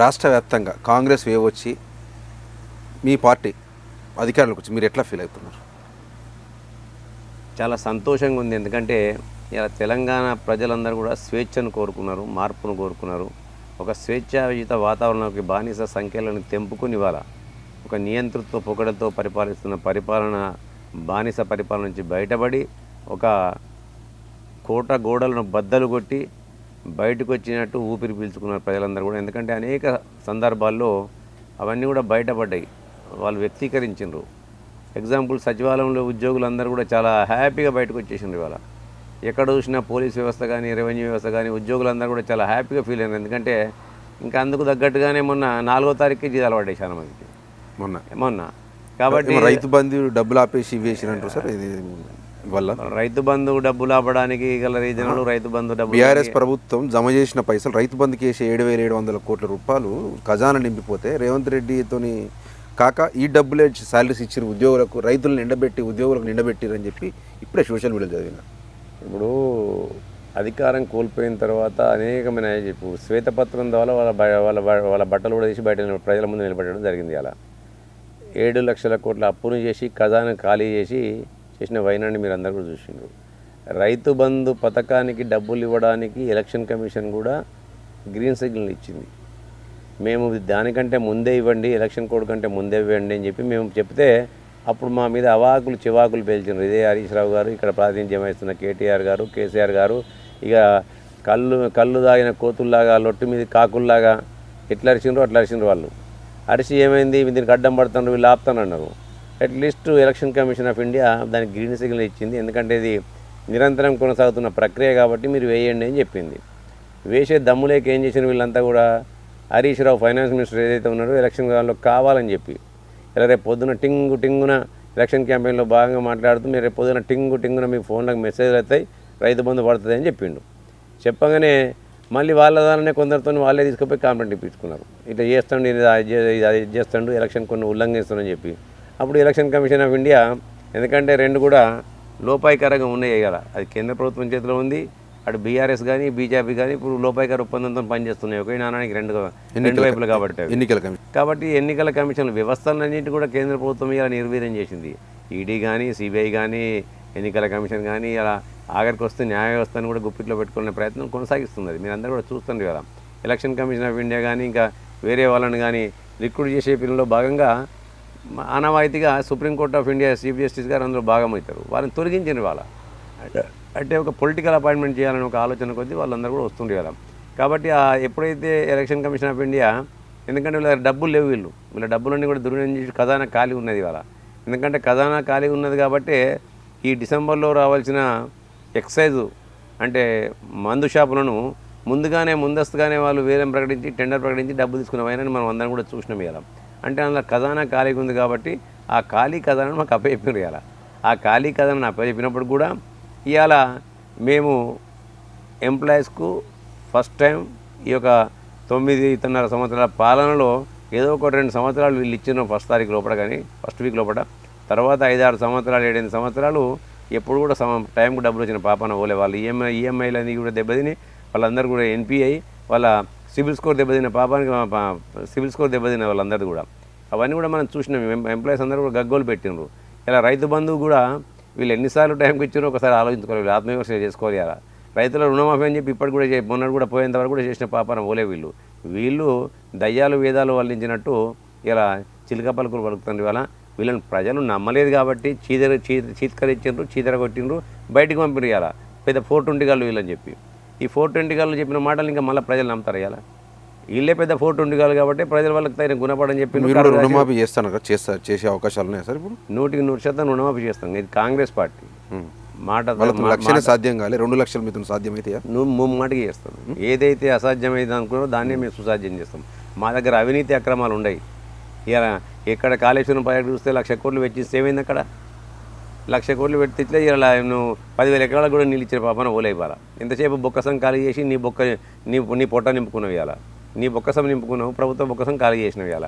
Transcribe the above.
రాష్ట్ర వ్యాప్తంగా కాంగ్రెస్ వేవ్ వచ్చి మీ పార్టీ అధికారులకు వచ్చి మీరు ఎట్లా ఫీల్ అవుతున్నారు? చాలా సంతోషంగా ఉంది. ఎందుకంటే ఇలా తెలంగాణ ప్రజలందరూ కూడా స్వేచ్ఛను కోరుకున్నారు మార్పును కోరుకున్నారు. ఒక స్వేచ్ఛాయుత వాతావరణంకి బానిస సంఖ్యలను తెంపుకుని ఇవాళ ఒక నియంతృత్వ పొగడతో పరిపాలిస్తున్న పరిపాలన బానిస పరిపాలన నుంచి బయటపడి ఒక కోట గోడలను బద్దలు కొట్టి బయటకు వచ్చినట్టు ఊపిరి పీల్చుకున్నారు ప్రజలందరూ కూడా. ఎందుకంటే అనేక సందర్భాల్లో అవన్నీ కూడా బయటపడ్డాయి. వాళ్ళు వ్యక్తీకరించిండ్రు. ఎగ్జాంపుల్ సచివాలయంలో ఉద్యోగులందరూ కూడా చాలా హ్యాపీగా బయటకు వచ్చేసిండ్రు ఇవాళ. ఎక్కడ చూసినా పోలీస్ వ్యవస్థ కానీ రెవెన్యూ వ్యవస్థ కానీ ఉద్యోగులందరూ కూడా చాలా హ్యాపీగా ఫీల్ అయినారు. ఎందుకంటే ఇంకా అందుకు తగ్గట్టుగానే మొన్న నాలుగో తారీఖుకి జీతాలు పడ్డాయి చాలా మందికి. మొన్న. మొన్న. కాబట్టి రైతు బంధు డబ్బులు ఆపేసి ఇవేసినంటారు సార్? ఇది వల్ల? రైతు బంధు డబ్బులు ఆపడానికి గల రీజన్లు రైతు బంధు డబ్బులు బీఆర్ఎస్ ప్రభుత్వం జమ చేసిన పైసలు రైతు బంధుకి వేసే ఏడు వేల ఏడు వందల కోట్ల రూపాయలు ఖజానా నింపిపోతే రేవంత్ రెడ్డితోని కాక ఈ డబ్బులే శాలరీస్ ఇచ్చిన ఉద్యోగులకు రైతులను నిండబెట్టి ఉద్యోగులకు నిండబెట్టిరని చెప్పి ఇప్పుడే సోషల్ మీడియాలో చదివిన. ఇప్పుడు అధికారం కోల్పోయిన తర్వాత అనేకమైన ఇప్పుడు శ్వేతపత్రం ద్వారా వాళ్ళ వాళ్ళ వాళ్ళ బట్టలు కూడా తీసి బయట ప్రజల ముందు నిలబెట్టడం జరిగింది అలా ఏడు లక్షల కోట్ల అప్పును చేసి ఖజానా ఖాళీ చేసి చేసిన వైనాన్ని మీరు అందరూ కూడా చూసిండ్రు. రైతు బంధు పథకానికి డబ్బులు ఇవ్వడానికి ఎలక్షన్ కమిషన్ కూడా గ్రీన్ సిగ్నల్ ఇచ్చింది. మేము దానికంటే ముందే ఇవ్వండి ఎలక్షన్ కోడ్ కంటే ముందే ఇవ్వండి అని చెప్పి మేము చెప్తే అప్పుడు మా మీద అవాకులు చివాకులు పేల్చినారు ఇదే హరీష్ రావు గారు ఇక్కడ ప్రాతినిధ్యం వహిస్తున్న కేటీఆర్ గారు కేసీఆర్ గారు. ఇక కళ్ళు కళ్ళు తాగిన కోతుల్లాగా లొట్టు మీద కాకుల్లాగా ఎట్లా అరిచినారు అట్లా అరిచిండ్రు వాళ్ళు. అరిసి ఏమైంది? దీనికి అడ్డం పడుతున్నారు వీళ్ళు ఆపుతానన్నారు. At least election commission of India దానికి గ్రీన్ సిగ్నల్ ఇచ్చింది. ఎందుకంటే ఇది నిరంతరం కొనసాగుతున్న ప్రక్రియ కాబట్టి మీరు వేయండి అని చెప్పింది. వేసే దమ్ములేక ఏం చేసిన వీళ్ళంతా కూడా? హరీష్ రావు ఫైనాన్స్ మినిస్టర్ ఏదైతే ఉన్నారో ఎలక్షన్ కాలంలో కావాలని చెప్పి. ఇలా రేపు పొద్దున టింగు టింగున ఎలక్షన్ క్యాంపెయిన్లో భాగంగా మాట్లాడుతూ మీరు రేపు పొద్దున టింగు టింగున మీ ఫోన్లకు మెసేజ్లు అవుతాయి రైతు బంధు పడుతుంది అని చెప్పిండు. చెప్పగానే మళ్ళీ వాళ్ళ దానినే కొందరితో వాళ్ళే తీసుకుపోయి కాంప్లైంట్ ఇప్పించుకున్నారు. ఇట్లా చేస్తాడు ఇది అది ఇది అది చేస్తాడు ఎలక్షన్ కొన్ని ఉల్లంఘిస్తాడని చెప్పి. అప్పుడు ఎలక్షన్ కమిషన్ ఆఫ్ ఇండియా ఎందుకంటే రెండు కూడా లోపాయికరంగా ఉన్నాయి కదా అది కేంద్ర ప్రభుత్వం చేతిలో ఉంది అటు బీఆర్ఎస్ కానీ బీజేపీ కానీ ఇప్పుడు లోపాయికర ఒప్పందంతో పనిచేస్తున్నాయి. ఒకే నాణానికి రెండు రెండు వైపులు కాబట్టి. ఎన్నికల కమిషన్ కాబట్టి ఎన్నికల కమిషన్ వ్యవస్థలన్నింటి కూడా కేంద్ర ప్రభుత్వం ఇలా నిర్వీర్యం చేసింది. ఈడీ కానీ సిబిఐ కానీ ఎన్నికల కమిషన్ కానీ ఇలా ఆఖరికి వస్తే న్యాయ వ్యవస్థను కూడా గుప్పిట్లో పెట్టుకునే ప్రయత్నం కొనసాగిస్తున్నది. మీరు అందరూ కూడా చూస్తుంది కదా. ఎలక్షన్ కమిషన్ ఆఫ్ ఇండియా కానీ ఇంకా వేరే వాళ్ళని కానీ రిక్రూట్ చేసే పిల్లల్లో భాగంగా ఆనవాయితీగా supreme court of India chief justice గారు అందులో భాగమవుతారు వారిని తొలగించిన వాళ్ళ అంటే ఒక పొలిటికల్ అపాయింట్మెంట్ చేయాలని ఒక ఆలోచన కొద్దీ వాళ్ళందరూ కూడా వస్తుండే కదా కాబట్టి ఎప్పుడైతే ఎలక్షన్ కమిషన్ ఆఫ్ ఇండియా ఎందుకంటే వీళ్ళ డబ్బులు లేవు వీళ్ళు. వీళ్ళ డబ్బులన్నీ కూడా దుర్వినియోగం చేసి ఖజానా ఖాళీ ఉన్నది వాళ్ళ ఎందుకంటే ఖజానా ఖాళీ ఉన్నది కాబట్టి ఈ డిసెంబర్లో రావాల్సిన ఎక్సైజు అంటే మందు షాపులను ముందుగానే ముందస్తుగానే వాళ్ళు వేలం ప్రకటించి టెండర్ ప్రకటించి డబ్బు తీసుకున్న వైనాన్ని మనం అందరం కూడా చూసినాం ఇలా అంటే అందులో ఖజానా ఖాళీగా ఉంది కాబట్టి ఆ ఖాళీ ఖజానాను మాకు అప్పచెప్పారు ఇవాళ ఆ ఖాళీ ఖజానాను అప్పచెప్పినప్పుడు కూడా ఇవాళ మేము ఎంప్లాయీస్కు ఫస్ట్ టైం ఈ యొక్క తొమ్మిది తొమ్మిదిన్నర సంవత్సరాల పాలనలో ఏదో ఒక రెండు సంవత్సరాలు వీళ్ళు ఇచ్చిన ఫస్ట్ తారీఖు లోపల కానీ ఫస్ట్ వీక్ లోపల. తర్వాత ఐదారు సంవత్సరాలు ఏడెనిమిది సంవత్సరాలు ఎప్పుడు కూడా సమ టైంకు డబ్బులు వచ్చిన పాపన పోలే వాళ్ళు. ఈఎంఐ ఈఎంఐలు అనేది కూడా దెబ్బతిని వాళ్ళందరూ కూడా ఎన్పిఐ వాళ్ళ సిబిల్ స్కోర్ దెబ్బతిన్న పాపానికి సిబిల్ స్కోర్ దెబ్బతిన్న వాళ్ళందరి కూడా. అవన్నీ కూడా మనం చూసినాం. ఎంప్లాయీస్ అందరూ కూడా గగ్గోలు పెట్టిండ్రు. ఇలా రైతు బంధువు కూడా వీళ్ళు ఎన్నిసార్లు టైంకి ఇచ్చారో ఒకసారి ఆలోచించుకోవాలి. వీళ్ళు ఆత్మవిమర్శ చేసుకోవాలి అలా రైతుల రుణమాఫీ అని చెప్పి ఇప్పటి కూడా చే- మొన్నటి కూడా పోయేంత వరకు కూడా చేసిన పాపన పోలే వీళ్ళు. వీళ్ళు దయ్యాలు వేదాలు వల్లించినట్టు ఇలా చిలుక పలుకులు పలుకుతుంది ఇవాళ. వీళ్ళని ప్రజలు నమ్మలేదు కాబట్టి చీదర చీ చీత్కరించిండ్రు చీదర కొట్టిండ్రు బయటికి పంపిరు ఇలా పెద్ద ఫోర్టు ట్వంటీ వీళ్ళని చెప్పి. ఈ ఫోర్ ట్వంటీ గాళ్ళు చెప్పిన మాటలు ఇంకా మళ్ళీ ప్రజలు నమ్ముతారు ఇలా వీళ్ళే పెద్ద ఫోర్ ట్వంటీ గాళ్ళు కాబట్టి ప్రజల వాళ్ళకి తగిన గుణపడని చెప్పి రుణమాఫీ చేస్తాను కదా చేస్తారు చేసే అవకాశాలు ఉన్నాయి సార్ ఇప్పుడు? నూటికి నూరు శాతం రుణమాఫీ చేస్తాం. ఇది కాంగ్రెస్ పార్టీ. మాట లక్షలే సాధ్యం కాలే రెండు లక్షల మీతో సాధ్యమైతాయా నువ్వు ముమ్మాటికి చేస్తాం ఏదైతే అసాధ్యమైంది అనుకున్నారో దాన్నే మేము సుసాధ్యం చేస్తాం. మా దగ్గర అవినీతి అక్రమాలు ఉన్నాయి ఇలా ఎక్కడ కాళేశ్వరం ప్రాజెక్ట్ చూస్తే లక్ష కోట్లు వెచ్చిస్తే ఏమైంది అక్కడ? లక్ష కోట్లు పెడితే ఇలా నువ్వు పదివేల ఎకరాలకు కూడా నీళ్ళు ఇచ్చిన పాపన ఓలే ఇంతసేపు బొక్కసం ఖాళీ చేసి నీ బొక్క నీ నీ పొట్ట నింపుకున్నావు ఇవాళ. నీ బొక్కసం నింపుకున్నావు ప్రభుత్వ బొక్కసం ఖాళీ చేసినవి ఇవాళ.